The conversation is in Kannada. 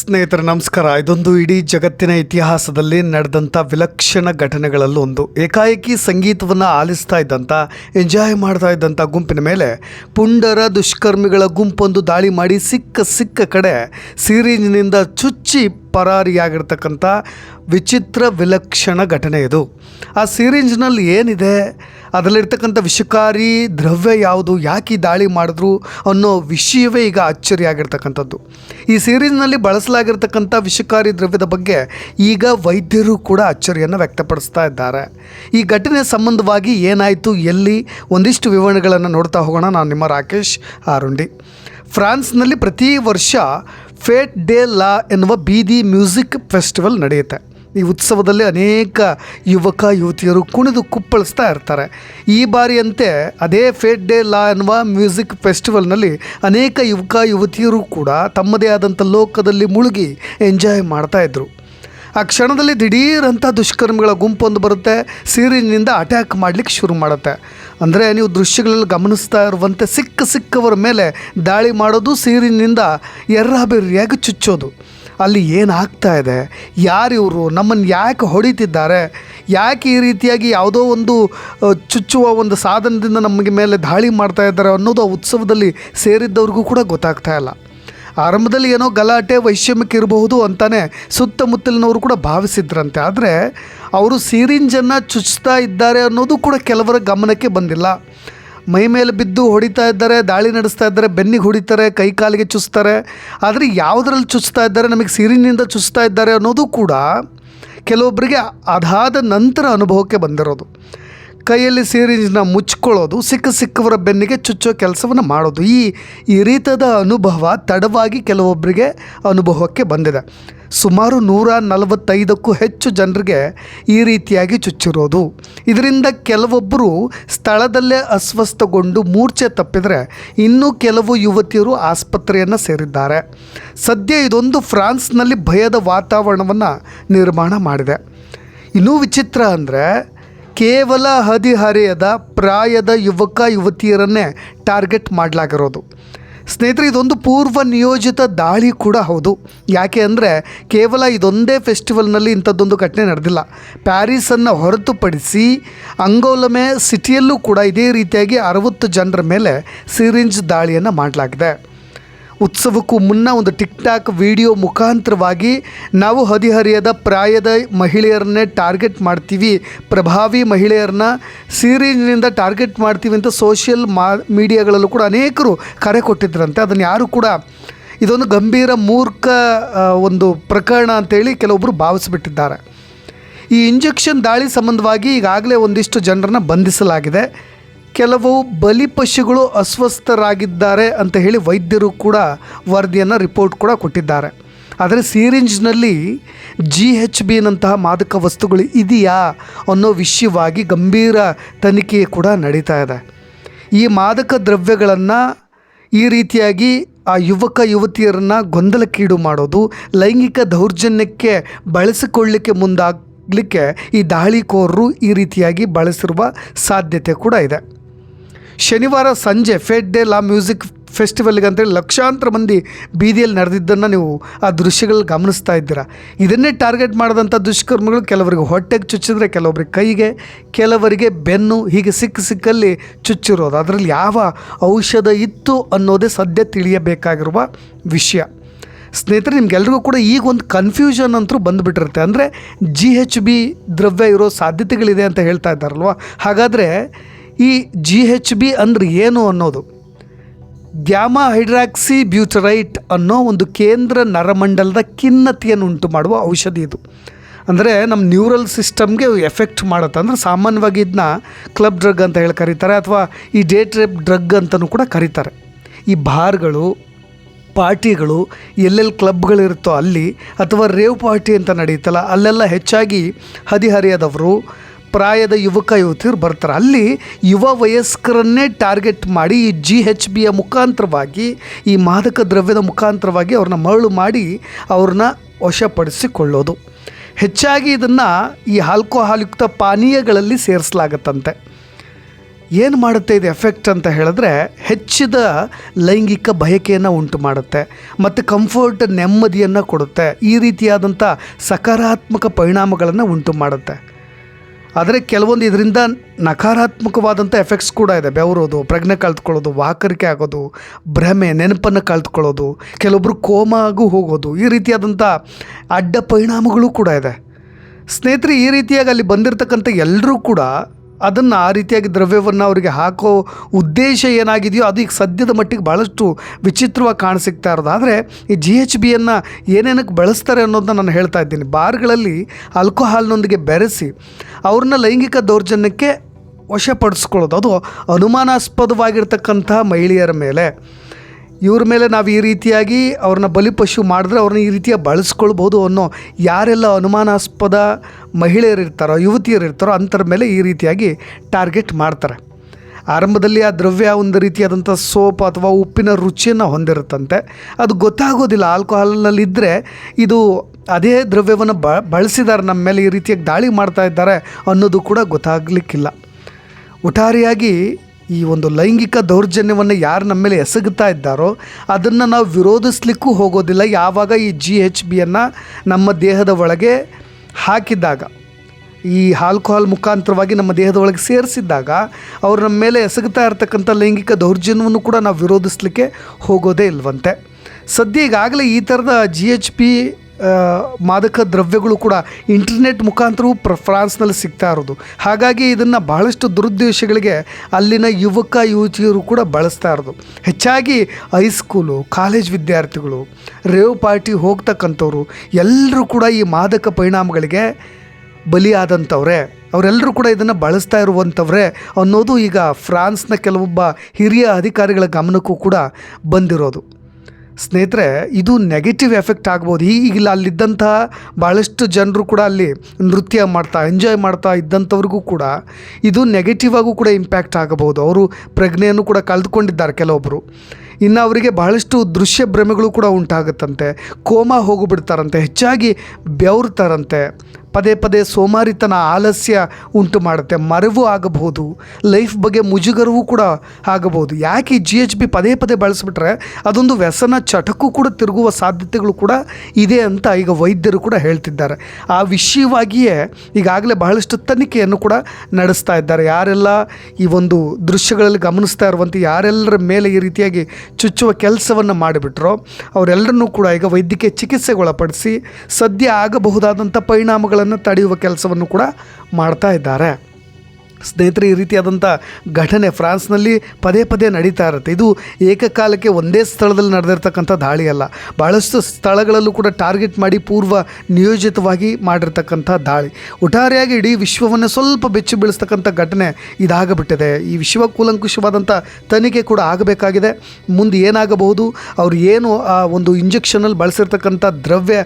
ಸ್ನೇಹಿತರೆ, ನಮಸ್ಕಾರ. ಇದೊಂದು ಇಡೀ ಜಗತ್ತಿನ ಇತಿಹಾಸದಲ್ಲಿ ನಡೆದಂಥ ವಿಲಕ್ಷಣ ಘಟನೆಗಳಲ್ಲೂ ಒಂದು. ಏಕಾಏಕಿ ಸಂಗೀತವನ್ನು ಆಲಿಸ್ತಾ ಇದ್ದಂಥ ಎಂಜಾಯ್ ಮಾಡ್ತಾ ಇದ್ದಂಥ ಗುಂಪಿನ ಮೇಲೆ ಪುಂಡರ ದುಷ್ಕರ್ಮಿಗಳ ಗುಂಪೊಂದು ದಾಳಿ ಮಾಡಿ ಸಿಕ್ಕ ಸಿಕ್ಕ ಕಡೆ ಸಿರಿಂಜ್ನಿಂದ ಚುಚ್ಚಿ ಪರಾರಿಯಾಗಿರ್ತಕ್ಕಂಥ ವಿಚಿತ್ರ ವಿಲಕ್ಷಣ ಘಟನೆ ಇದು. ಆ ಸಿರಿಂಜ್ನಲ್ಲಿ ಏನಿದೆ? ಅದರಲ್ಲಿರ್ತಕ್ಕಂಥ ವಿಷಕಾರಿ ದ್ರವ್ಯ ಯಾವುದು, ಯಾಕೆ ದಾಳಿ ಮಾಡಿದ್ರು ಅನ್ನೋ ವಿಷಯವೇ ಈಗ ಅಚ್ಚರಿಯಾಗಿರ್ತಕ್ಕಂಥದ್ದು ಈ ಸೀರೀಸ್ನಲ್ಲಿ ಬಳಸಲಾಗಿರ್ತಕ್ಕಂಥ ವಿಷಕಾರಿ ದ್ರವ್ಯದ ಬಗ್ಗೆ ಈಗ ವೈದ್ಯರು ಕೂಡ ಅಚ್ಚರಿಯನ್ನು ವ್ಯಕ್ತಪಡಿಸ್ತಾ ಇದ್ದಾರೆ. ಈ ಘಟನೆ ಸಂಬಂಧವಾಗಿ ಏನಾಯಿತು, ಎಲ್ಲಿ, ಒಂದಿಷ್ಟು ವಿವರಣೆಗಳನ್ನು ನೋಡ್ತಾ ಹೋಗೋಣ. ನಾನು ನಿಮ್ಮ ರಾಕೇಶ್ ಆರುಂಡಿ. ಫ್ರಾನ್ಸ್ನಲ್ಲಿ ಪ್ರತಿ ವರ್ಷ ಫೇಟ್ ಡೇ ಲಾ ಎನ್ನುವ ಬೀದಿ ಮ್ಯೂಸಿಕ್ ಫೆಸ್ಟಿವಲ್ ನಡೆಯುತ್ತೆ. ಈ ಉತ್ಸವದಲ್ಲಿ ಅನೇಕ ಯುವಕ, ಯುವತಿಯರು ಕುಣಿದು ಕುಪ್ಪಳಿಸ್ತಾ ಇರ್ತಾರೆ. ಈ ಬಾರಿಯಂತೆ ಅದೇ ಫೇಟ್ ಡೇ ಲಾ ಎನ್ನುವ ಮ್ಯೂಸಿಕ್ ಫೆಸ್ಟಿವಲ್ನಲ್ಲಿ ಅನೇಕ ಯುವಕ, ಯುವತಿಯರು ಕೂಡ ತಮ್ಮದೇ ಆದಂಥ ಲೋಕದಲ್ಲಿ ಮುಳುಗಿ ಎಂಜಾಯ್ ಮಾಡ್ತಾಯಿದ್ರು ಆ ಕ್ಷಣದಲ್ಲಿ ದಿಢೀರಂಥ ದುಷ್ಕರ್ಮಿಗಳ ಗುಂಪೊಂದು ಬರುತ್ತೆ ಸೀರಿನಿಂದ ಅಟ್ಯಾಕ್ ಮಾಡಲಿಕ್ಕೆ ಶುರು ಮಾಡುತ್ತೆ. ಅಂದರೆ ನೀವು ದೃಶ್ಯಗಳಲ್ಲಿ ಗಮನಿಸ್ತಾ ಇರುವಂತೆ ಸಿಕ್ಕ ಸಿಕ್ಕವರ ಮೇಲೆ ದಾಳಿ ಮಾಡೋದು ಸೀರಿನಿಂದ ಎರ್ರಾಬೆರ್ರಿಯಾಗಿ ಚುಚ್ಚೋದು. ಅಲ್ಲಿ ಏನಾಗ್ತಾ ಇದೆ? ಯಾರು ಇವರು? ನಮ್ಮನ್ನು ಯಾಕೆ ಹೊಡಿತಿದ್ದಾರೆ? ಯಾಕೆ ಈ ರೀತಿಯಾಗಿ ಯಾವುದೋ ಒಂದು ಚುಚ್ಚುವ ಒಂದು ಸಾಧನದಿಂದ ನಮಗೆ ಮೇಲೆ ದಾಳಿ ಮಾಡ್ತಾ ಇದ್ದಾರೆ ಅನ್ನೋದು ಆ ಉತ್ಸವದಲ್ಲಿ ಸೇರಿದ್ದವ್ರಿಗೂ ಕೂಡ ಗೊತ್ತಾಗ್ತಾ ಇಲ್ಲ. ಆರಂಭದಲ್ಲಿ ಏನೋ ಗಲಾಟೆ, ವೈಷಮ್ಯಕ್ಕೆ ಇರಬಹುದು ಅಂತಾನೆ ಸುತ್ತಮುತ್ತಲಿನವರು ಕೂಡ ಭಾವಿಸಿದ್ರಂತೆ. ಆದರೆ, ಅವರು ಸಿರಿಂಜನ್ನು ಚುಚ್ತಾ ಇದ್ದಾರೆ ಅನ್ನೋದು ಕೂಡ ಕೆಲವರ ಗಮನಕ್ಕೆ ಬಂದಿಲ್ಲ. ಮೈ ಮೇಲೆ ಬಿದ್ದು ಹೊಡಿತಾ ಇದ್ದಾರೆ, ದಾಳಿ ನಡೆಸ್ತಾ ಇದ್ದಾರೆ, ಬೆನ್ನಿಗೆ ಹೊಡಿತಾರೆ, ಕೈ ಕಾಲಿಗೆ ಚುಚ್ತಾರೆ. ಆದರೆ ಯಾವುದರಲ್ಲಿ ಚುಚ್ತಾ ಇದ್ದಾರೆ, ನಮಗೆ ಸಿರಿನಿಂದ ಚುಚ್ತಾ ಇದ್ದಾರೆ ಅನ್ನೋದು ಕೂಡ ಕೆಲವೊಬ್ಬರಿಗೆ ಅದಾದ ನಂತರ ಅನುಭವಕ್ಕೆ ಬಂದಿರೋದು. ಕೈಯಲ್ಲಿ ಸಿರಿಂಜ್ನ ಮುಚ್ಕೊಳ್ಳೋದು, ಸಿಕ್ಕ ಸಿಕ್ಕವರ ಬೆನ್ನಿಗೆ ಚುಚ್ಚೋ ಕೆಲಸವನ್ನು ಮಾಡೋದು. ಈ ಈ ರೀತಿಯ ಅನುಭವ ತಡವಾಗಿ ಕೆಲವೊಬ್ಬರಿಗೆ ಅನುಭವಕ್ಕೆ ಬಂದಿದೆ. ಸುಮಾರು ನೂರ ನಲವತ್ತೈದಕ್ಕೂ ಹೆಚ್ಚು ಜನರಿಗೆ ಈ ರೀತಿಯಾಗಿ ಚುಚ್ಚಿರೋದು. ಇದರಿಂದ ಕೆಲವೊಬ್ಬರು ಸ್ಥಳದಲ್ಲೇ ಅಸ್ವಸ್ಥಗೊಂಡು ಮೂರ್ಛೆ ತಪ್ಪಿದರೆ ಇನ್ನೂ ಕೆಲವು ಯುವತಿಯರು ಆಸ್ಪತ್ರೆಯನ್ನು ಸೇರಿದ್ದಾರೆ. ಸದ್ಯ ಇದೊಂದು ಫ್ರಾನ್ಸ್ನಲ್ಲಿ ಭಯದ ವಾತಾವರಣವನ್ನು ನಿರ್ಮಾಣ ಮಾಡಿದೆ. ಇನ್ನೂ ವಿಚಿತ್ರ ಅಂದರೆ ಕೇವಲ ಹದಿಹರೆಯದ ಪ್ರಾಯದ ಯುವಕ ಯುವತಿಯರನ್ನೇ ಟಾರ್ಗೆಟ್ ಮಾಡಲಾಗಿರೋದು. ಸ್ನೇಹಿತರೆ, ಇದೊಂದು ಪೂರ್ವ ನಿಯೋಜಿತ ದಾಳಿ ಕೂಡ ಹೌದು. ಯಾಕೆ ಅಂದರೆ ಕೇವಲ ಇದೊಂದೇ ಫೆಸ್ಟಿವಲ್ನಲ್ಲಿ ಇಂಥದ್ದೊಂದು ಘಟನೆ ನಡೆದಿಲ್ಲ. ಪ್ಯಾರಿಸನ್ನು ಹೊರತುಪಡಿಸಿ ಅಂಗೋಲಮೆ ಸಿಟಿಯಲ್ಲೂ ಕೂಡ ಇದೇ ರೀತಿಯಾಗಿ ಅರವತ್ತು ಜನರ ಮೇಲೆ ಸಿರಿಂಜ್ ದಾಳಿಯನ್ನು ಮಾಡಲಾಗಿದೆ. ಉತ್ಸವಕ್ಕೂ ಮುನ್ನ ಒಂದು ಟಿಕ್ ಟಾಕ್ ವಿಡಿಯೋ ಮುಖಾಂತರವಾಗಿ ನಾವು ಹದಿಹರಿಯದ ಪ್ರಾಯದ ಮಹಿಳೆಯರನ್ನೇ ಟಾರ್ಗೆಟ್ ಮಾಡ್ತೀವಿ. ಪ್ರಭಾವಿ ಮಹಿಳೆಯರನ್ನ ಸೀರೀಸ್ನಿಂದ ಟಾರ್ಗೆಟ್ ಮಾಡ್ತೀವಿ ಅಂತ ಸೋಷಿಯಲ್ ಮಾ, ಮೀಡಿಯಾಗಳಲ್ಲೂ ಕೂಡ ಅನೇಕರು ಕರೆ ಕೊಟ್ಟಿದ್ರಂತೆ. ಅದನ್ನು ಯಾರು ಕೂಡ ಇದೊಂದು ಗಂಭೀರ ಮೂರ್ಖ ಒಂದು ಪ್ರಕರಣ ಅಂತೇಳಿ ಕೆಲವೊಬ್ಬರು ಭಾವಿಸಿಬಿಟ್ಟಿದ್ದಾರೆ. ಈ ಇಂಜೆಕ್ಷನ್ ದಾಳಿ ಸಂಬಂಧವಾಗಿ ಈಗಾಗಲೇ ಒಂದಿಷ್ಟು ಜನರನ್ನು ಬಂಧಿಸಲಾಗಿದೆ. ಕೆಲವು ಬಲಿಪಶುಗಳು ಅಸ್ವಸ್ಥರಾಗಿದ್ದಾರೆ ಅಂತ ಹೇಳಿ ವೈದ್ಯರು ಕೂಡ ವರದಿಯನ್ನು ರಿಪೋರ್ಟ್ ಕೂಡ ಕೊಟ್ಟಿದ್ದಾರೆ. ಆದರೆ ಸೀರಿಂಜ್ನಲ್ಲಿ ಜಿ ಎಚ್ ಬಿನಂತಹ ಮಾದಕ ವಸ್ತುಗಳು ಇದೆಯಾ ಅನ್ನೋ ವಿಷಯವಾಗಿ ಗಂಭೀರ ತನಿಖೆ ಕೂಡ ನಡೀತಾ ಇದೆ. ಈ ಮಾದಕ ದ್ರವ್ಯಗಳನ್ನು ಈ ರೀತಿಯಾಗಿ ಆ ಯುವಕ ಯುವತಿಯರನ್ನು ಗೊಂದಲಕ್ಕೀಡು ಮಾಡೋದು, ಲೈಂಗಿಕ ದೌರ್ಜನ್ಯಕ್ಕೆ ಬಳಸಿಕೊಳ್ಳಲಿಕ್ಕೆ ಮುಂದಾಗಲಿಕ್ಕೆ ಈ ದಾಳಿಕೋರರು ಈ ರೀತಿಯಾಗಿ ಬಳಸಿರುವ ಸಾಧ್ಯತೆ ಕೂಡ ಇದೆ. ಶನಿವಾರ ಸಂಜೆ ಫೇಟ್ ಡೇ ಲಾ ಮ್ಯೂಸಿಕ್ ಫೆಸ್ಟಿವಲ್ಗೆ ಅಂತೇಳಿ ಲಕ್ಷಾಂತರ ಮಂದಿ ಬೀದಿಯಲ್ಲಿ ನಡೆದಿದ್ದನ್ನು ನೀವು ಆ ದೃಶ್ಯಗಳಲ್ಲಿ ಗಮನಿಸ್ತಾ ಇದ್ದೀರಾ. ಇದನ್ನೇ ಟಾರ್ಗೆಟ್ ಮಾಡಿದಂಥ ದುಷ್ಕರ್ಮಿಗಳು ಕೆಲವರಿಗೆ ಹೊಟ್ಟೆಗೆ ಚುಚ್ಚಿದ್ರೆ ಕೆಲವೊಬ್ಬರಿಗೆ ಕೈಗೆ, ಕೆಲವರಿಗೆ ಬೆನ್ನು ಹೀಗೆ ಸಿಕ್ಕ ಸಿಕ್ಕಲ್ಲಿ ಚುಚ್ಚಿರೋದು. ಅದರಲ್ಲಿ ಯಾವ ಔಷಧ ಇತ್ತು ಅನ್ನೋದೇ ಸದ್ಯ ತಿಳಿಯಬೇಕಾಗಿರುವ ವಿಷಯ. ಸ್ನೇಹಿತರೆ, ನಿಮ್ಗೆಲ್ರಿಗೂ ಕೂಡ ಈಗ ಒಂದು ಕನ್ಫ್ಯೂಷನ್ ಅಂತೂ ಬಂದುಬಿಟ್ಟಿರುತ್ತೆ. ಅಂದರೆ ಜಿ ಎಚ್ ಬಿ ದ್ರವ್ಯ ಇರೋ ಸಾಧ್ಯತೆಗಳಿದೆ ಅಂತ ಹೇಳ್ತಾ ಇದ್ದಾರಲ್ವ? ಹಾಗಾದರೆ ಈ ಜಿ ಎಚ್ ಬಿ ಅಂದರೆ ಏನು ಅನ್ನೋದು? ಗ್ಯಾಮಾ ಹೈಡ್ರಾಕ್ಸಿ ಬ್ಯೂಟರೈಟ್ ಅನ್ನೋ ಒಂದು ಕೇಂದ್ರ ನರಮಂಡಲದ ಖಿನ್ನತೆಯನ್ನು ಉಂಟು ಮಾಡುವ ಔಷಧಿ ಇದು. ಅಂದರೆ ನಮ್ಮ ನ್ಯೂರಲ್ ಸಿಸ್ಟಮ್ಗೆ ಎಫೆಕ್ಟ್ ಮಾಡುತ್ತೆ. ಅಂದರೆ ಸಾಮಾನ್ಯವಾಗಿ ಇದನ್ನ ಕ್ಲಬ್ ಡ್ರಗ್ ಅಂತ ಹೇಳಿ ಕರೀತಾರೆ, ಅಥವಾ ಈ ಡೇ ಟ್ರಿಪ್ ಡ್ರಗ್ ಅಂತಲೂ ಕೂಡ ಕರೀತಾರೆ. ಈ ಬಾರ್ಗಳು, ಪಾರ್ಟಿಗಳು ಎಲ್ಲೆಲ್ಲಿ ಕ್ಲಬ್ಗಳಿರುತ್ತೋ ಅಲ್ಲಿ, ಅಥವಾ ರೇವ್ ಪಾರ್ಟಿ ಅಂತ ನಡೆಯುತ್ತಲ್ಲ, ಅಲ್ಲೆಲ್ಲ ಹೆಚ್ಚಾಗಿ ಹದಿಹರಿಯದವರು ಪ್ರಾಯದ ಯುವಕ ಯುವತಿಯರು ಬರ್ತಾರೆ. ಅಲ್ಲಿ ಯುವ ವಯಸ್ಕರನ್ನೇ ಟಾರ್ಗೆಟ್ ಮಾಡಿ ಈ ಜಿ ಎಚ್ ಬಿಯ ಮುಖಾಂತರವಾಗಿ, ಈ ಮಾದಕ ದ್ರವ್ಯದ ಮುಖಾಂತರವಾಗಿ ಅವ್ರನ್ನ ಮರಳು ಮಾಡಿ ಅವ್ರನ್ನ ವಶಪಡಿಸಿಕೊಳ್ಳೋದು. ಹೆಚ್ಚಾಗಿ ಇದನ್ನು ಈ ಆಲ್ಕೋಹಾಲ್ಯುಕ್ತ ಪಾನೀಯಗಳಲ್ಲಿ ಸೇರಿಸಲಾಗತ್ತಂತೆ. ಏನು ಮಾಡುತ್ತೆ ಇದು ಎಫೆಕ್ಟ್ ಅಂತ ಹೇಳಿದ್ರೆ, ಹೆಚ್ಚಿದ ಲೈಂಗಿಕ ಬಯಕೆಯನ್ನು ಉಂಟು ಮಾಡುತ್ತೆ, ಮತ್ತು ಕಂಫರ್ಟ್ ನೆಮ್ಮದಿಯನ್ನು ಕೊಡುತ್ತೆ, ಈ ರೀತಿಯಾದಂಥ ಸಕಾರಾತ್ಮಕ ಪರಿಣಾಮಗಳನ್ನು ಉಂಟು ಮಾಡುತ್ತೆ. ಆದರೆ ಕೆಲವೊಂದು ಇದರಿಂದ ನಕಾರಾತ್ಮಕವಾದಂಥ ಎಫೆಕ್ಟ್ಸ್ ಕೂಡ ಇದೆ. ಬೆವರೋದು, ಪ್ರಜ್ಞೆ ಕಳೆದುಕೊಳ್ಳೋದು ವಾಕರಿಕೆ ಆಗೋದು, ಭ್ರಮೆ, ನೆನಪನ್ನು ಕಳೆದುಕೊಳ್ಳೋದು ಕೆಲವೊಬ್ಬರು ಕೋಮಾಗೂ ಹೋಗೋದು, ಈ ರೀತಿಯಾದಂಥ ಅಡ್ಡ ಪರಿಣಾಮಗಳು ಕೂಡ ಇದೆ. ಸ್ನೇಹಿತರೆ, ಈ ರೀತಿಯಾಗಿ ಅಲ್ಲಿ ಬಂದಿರತಕ್ಕಂಥ ಎಲ್ಲರೂ ಕೂಡ ಅದನ್ನು ಆ ರೀತಿಯಾಗಿ ದ್ರವ್ಯವನ್ನು ಅವರಿಗೆ ಹಾಕೋ ಉದ್ದೇಶ ಏನಾಗಿದೆಯೋ ಅದು ಈಗ ಸದ್ಯದ ಮಟ್ಟಿಗೆ ಭಾಳಷ್ಟು ವಿಚಿತ್ರವಾಗಿ ಕಾಣಿಸಿಕ್ತಾ ಇರೋದು. ಆದರೆ ಈ ಜಿ ಎಚ್ ಬಿಯನ್ನು ಏನೇನಕ್ಕೆ ಬಳಸ್ತಾರೆ ಅನ್ನೋದನ್ನ ನಾನು ಹೇಳ್ತಾ ಇದ್ದೀನಿ. ಬಾರ್ಗಳಲ್ಲಿ ಆಲ್ಕೋಹಾಲ್ನೊಂದಿಗೆ ಬೆರೆಸಿ ಅವ್ರನ್ನ ಲೈಂಗಿಕ ದೌರ್ಜನ್ಯಕ್ಕೆ ವಶಪಡಿಸ್ಕೊಳ್ಳೋದು. ಅದು ಅನುಮಾನಾಸ್ಪದವಾಗಿರ್ತಕ್ಕಂಥ ಮಹಿಳೆಯರ ಮೇಲೆ. ಇವ್ರ ಮೇಲೆ ನಾವು ಈ ರೀತಿಯಾಗಿ ಅವ್ರನ್ನ ಬಲಿಪಶು ಮಾಡಿದ್ರೆ ಅವ್ರನ್ನ ಈ ರೀತಿಯಾಗಿ ಬಳಸ್ಕೊಳ್ಬೋದು ಅನ್ನೋ ಯಾರೆಲ್ಲ ಅನುಮಾನಾಸ್ಪದ ಮಹಿಳೆಯರು ಇರ್ತಾರೋ ಯುವತಿಯರು ಇರ್ತಾರೋ ಅಂಥರ ಮೇಲೆ ಈ ರೀತಿಯಾಗಿ ಟಾರ್ಗೆಟ್ ಮಾಡ್ತಾರೆ. ಆರಂಭದಲ್ಲಿ ಆ ದ್ರವ್ಯ ಒಂದು ರೀತಿಯಾದಂಥ ಸೋಪ್ ಅಥವಾ ಉಪ್ಪಿನ ರುಚಿಯನ್ನು ಹೊಂದಿರುತ್ತಂತೆ. ಅದು ಗೊತ್ತಾಗೋದಿಲ್ಲ ಆಲ್ಕೋಹಾಲ್ನಲ್ಲಿದ್ದರೆ ಇದು ಅದೇ ದ್ರವ್ಯವನ್ನು ಬ ಬಳಸಿದ್ದಾರೆ ನಮ್ಮ ಮೇಲೆ ಈ ರೀತಿಯಾಗಿ ದಾಳಿ ಮಾಡ್ತಾ ಇದ್ದಾರೆ ಅನ್ನೋದು ಕೂಡ ಗೊತ್ತಾಗಲಿಕ್ಕಿಲ್ಲ. ಒಟ್ಟಾರೆಯಾಗಿ ಈ ಒಂದು ಲೈಂಗಿಕ ದೌರ್ಜನ್ಯವನ್ನು ಯಾರು ನಮ್ಮ ಮೇಲೆ ಎಸಗುತ್ತಾ ಇದ್ದಾರೋ ಅದನ್ನು ನಾವು ವಿರೋಧಿಸ್ಲಿಕ್ಕೂ ಹೋಗೋದಿಲ್ಲ. ಯಾವಾಗ ಈ ಜಿ ಎಚ್ ಬಿಯನ್ನು ನಮ್ಮ ದೇಹದ ಒಳಗೆ ಹಾಕಿದ್ದಾಗ ಈ ಆಲ್ಕೋಹಾಲ್ ಮುಖಾಂತರವಾಗಿ ನಮ್ಮ ದೇಹದ ಒಳಗೆ ಸೇರಿಸಿದ್ದಾಗ ಅವರು ನಮ್ಮ ಮೇಲೆ ಎಸಗುತ್ತಾ ಇರತಕ್ಕಂಥ ಲೈಂಗಿಕ ದೌರ್ಜನ್ಯವನ್ನು ಕೂಡ ನಾವು ವಿರೋಧಿಸ್ಲಿಕ್ಕೆ ಹೋಗೋದೇ ಇಲ್ವಂತೆ. ಸದ್ಯ ಈಗಾಗಲೇ ಈ ಥರದ ಜಿ ಎಚ್ ಪಿ ಮಾದಕ ದ್ರವ್ಯಗಳು ಕೂಡ ಇಂಟರ್ನೆಟ್ ಮುಖಾಂತರವೂ ಪ್ರ ಫ್ರಾನ್ಸ್ನಲ್ಲಿ ಸಿಗ್ತಾ ಇರೋದು. ಹಾಗಾಗಿ ಇದನ್ನು ಬಹಳಷ್ಟು ದುರುದ್ದೇಶಗಳಿಗೆ ಅಲ್ಲಿನ ಯುವಕ, ಯುವತಿಯರು ಕೂಡ ಬಳಸ್ತಾ ಇರೋದು. ಹೆಚ್ಚಾಗಿ ಹೈಸ್ಕೂಲು ಕಾಲೇಜ್ ವಿದ್ಯಾರ್ಥಿಗಳು, ರೇವ್ ಪಾರ್ಟಿ ಹೋಗ್ತಕ್ಕಂಥವ್ರು ಎಲ್ಲರೂ ಕೂಡ ಈ ಮಾದಕ ಪರಿಣಾಮಗಳಿಗೆ ಬಲಿಯಾದಂಥವ್ರೆ. ಅವರೆಲ್ಲರೂ ಕೂಡ ಇದನ್ನು ಬಳಸ್ತಾ ಇರುವಂಥವ್ರೆ ಅನ್ನೋದು ಈಗ ಫ್ರಾನ್ಸ್ನ ಕೆಲವೊಬ್ಬ ಹಿರಿಯ ಅಧಿಕಾರಿಗಳ ಗಮನಕ್ಕೂ ಕೂಡ ಬಂದಿರೋದು. ಸ್ನೇಹಿತರೆ, ಇದು ನೆಗೆಟಿವ್ ಎಫೆಕ್ಟ್ ಆಗ್ಬೋದು. ಈಗಿಲ್ಲ ಅಲ್ಲಿದ್ದಂತಹ ಭಾಳಷ್ಟು ಜನರು ಕೂಡ ಅಲ್ಲಿ ನೃತ್ಯ ಮಾಡ್ತಾ ಎಂಜಾಯ್ ಮಾಡ್ತಾ ಇದ್ದಂಥವ್ರಿಗೂ ಕೂಡ ಇದು ನೆಗೆಟಿವ್ ಆಗೂ ಕೂಡ ಇಂಪ್ಯಾಕ್ಟ್ ಆಗಬಹುದು. ಅವರು ಪ್ರಜ್ಞೆಯನ್ನು ಕೂಡ ಕಳೆದುಕೊಂಡಿದ್ದಾರೆ ಕೆಲವೊಬ್ಬರು ಇನ್ನು ಅವರಿಗೆ ಬಹಳಷ್ಟು ದೃಶ್ಯ ಭ್ರಮೆಗಳು ಕೂಡ ಉಂಟಾಗುತ್ತಂತೆ. ಕೋಮಾ ಹೋಗಿಬಿಡ್ತಾರಂತೆ, ಹೆಚ್ಚಾಗಿ ಬೆವರ್ತಾರಂತೆ ಪದೇ ಪದೇ ಸೋಮಾರಿತನ, ಆಲಸ್ಯ ಉಂಟು ಮಾಡುತ್ತೆ. ಮರೆವು ಆಗಬಹುದು. ಲೈಫ್ ಬಗ್ಗೆ ಮುಜುಗರವೂ ಕೂಡ ಆಗಬಹುದು. ಯಾಕೆ ಜಿ ಎಚ್ ಬಿ ಪದೇ ಪದೇ ಬಳಸಿಬಿಟ್ರೆ ಅದೊಂದು ವ್ಯಸನ ಚಟಕ್ಕೂ ಕೂಡ ತಿರುಗುವ ಸಾಧ್ಯತೆಗಳು ಕೂಡ ಇದೆ ಅಂತ ಈಗ ವೈದ್ಯರು ಕೂಡ ಹೇಳ್ತಿದ್ದಾರೆ. ಆ ವಿಷಯವಾಗಿಯೇ ಈಗಾಗಲೇ ಬಹಳಷ್ಟು ತನಿಖೆಯನ್ನು ಕೂಡ ನಡೆಸ್ತಾ ಇದ್ದಾರೆ. ಯಾರೆಲ್ಲ ಈ ಒಂದು ದೃಶ್ಯಗಳಲ್ಲಿ ಗಮನಿಸ್ತಾ ಇರುವಂಥ ಯಾರೆಲ್ಲರ ಮೇಲೆ ಈ ರೀತಿಯಾಗಿ ಚುಚ್ಚುವ ಕೆಲಸವನ್ನು ಮಾಡಿಬಿಟ್ರೋ, ಅವರೆಲ್ಲರನ್ನೂ ಕೂಡ ಈಗ ವೈದ್ಯಕೀಯ ಚಿಕಿತ್ಸೆಗೊಳಪಡಿಸಿ ಸದ್ಯ ಆಗಬಹುದಾದಂಥ ಪರಿಣಾಮಗಳನ್ನು ತಡೆಯುವ ಕೆಲಸವನ್ನು ಕೂಡ ಮಾಡ್ತಾ ಇದ್ದಾರೆ. ಸ್ನೇಹಿತರೆ, ಈ ರೀತಿಯಾದಂಥ ಘಟನೆ ಫ್ರಾನ್ಸ್ನಲ್ಲಿ ಪದೇ ಪದೇ ನಡೀತಾ ಇರುತ್ತೆ. ಇದು ಏಕಕಾಲಕ್ಕೆ ಒಂದೇ ಸ್ಥಳದಲ್ಲಿ ನಡೆದಿರ್ತಕ್ಕಂಥ ದಾಳಿ ಅಲ್ಲ. ಭಾಳಷ್ಟು ಸ್ಥಳಗಳಲ್ಲೂ ಕೂಡ ಟಾರ್ಗೆಟ್ ಮಾಡಿ ಪೂರ್ವ ನಿಯೋಜಿತವಾಗಿ ಮಾಡಿರ್ತಕ್ಕಂಥ ದಾಳಿ. ಒಟ್ಟಾರೆಯಾಗಿ ಇಡೀ ವಿಶ್ವವನ್ನು ಸ್ವಲ್ಪ ಬೆಚ್ಚು ಬೀಳಿಸ್ತಕ್ಕಂಥ ಘಟನೆ ಇದಾಗಬಿಟ್ಟಿದೆ. ಈ ವಿಶ್ವ ಕೂಲಂಕುಷವಾದಂಥ ತನಿಖೆ ಕೂಡ ಆಗಬೇಕಾಗಿದೆ. ಮುಂದೆ ಏನಾಗಬಹುದು, ಅವರು ಏನು ಆ ಒಂದು ಇಂಜೆಕ್ಷನಲ್ಲಿ ಬಳಸಿರ್ತಕ್ಕಂಥ ದ್ರವ್ಯ